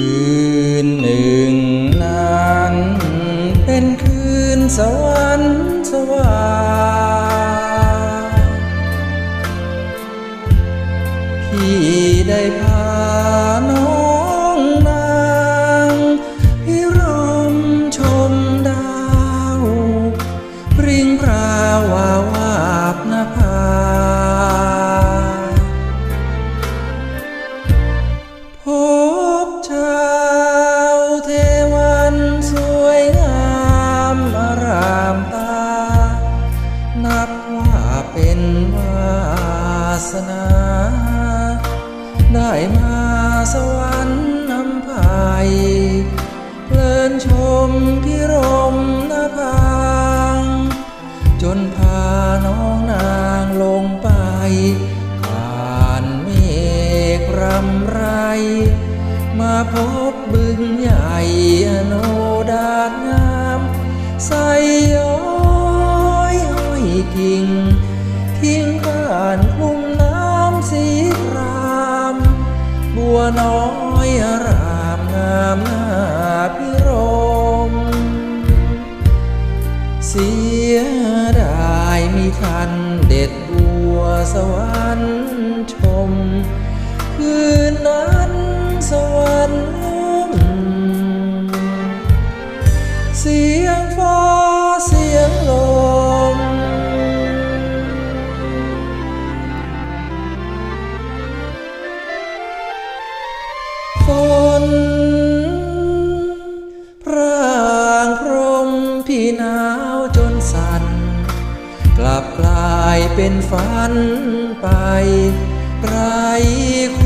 คืนหนึ่งนั้น เป็นคืนสวรรค์สว่างพี่ได้พา สนา ได้มาสวรรค์นำพายเพลินชมพิรมนภางจนพาน้องนางลงไปผ่านเมฆรำไร มาพบบึงใหญ่โนดาตงามใส่ย้อยห้อยกิ่งทิ้ง น้อยอารามงามหน้าพิรม เสียดายมีทันเด็ดบัวสวรรค์ชม คืนนั้นสวรรค์เสียงฟ้า กลับกลายเป็นฝันไปไรคู่กอดนอ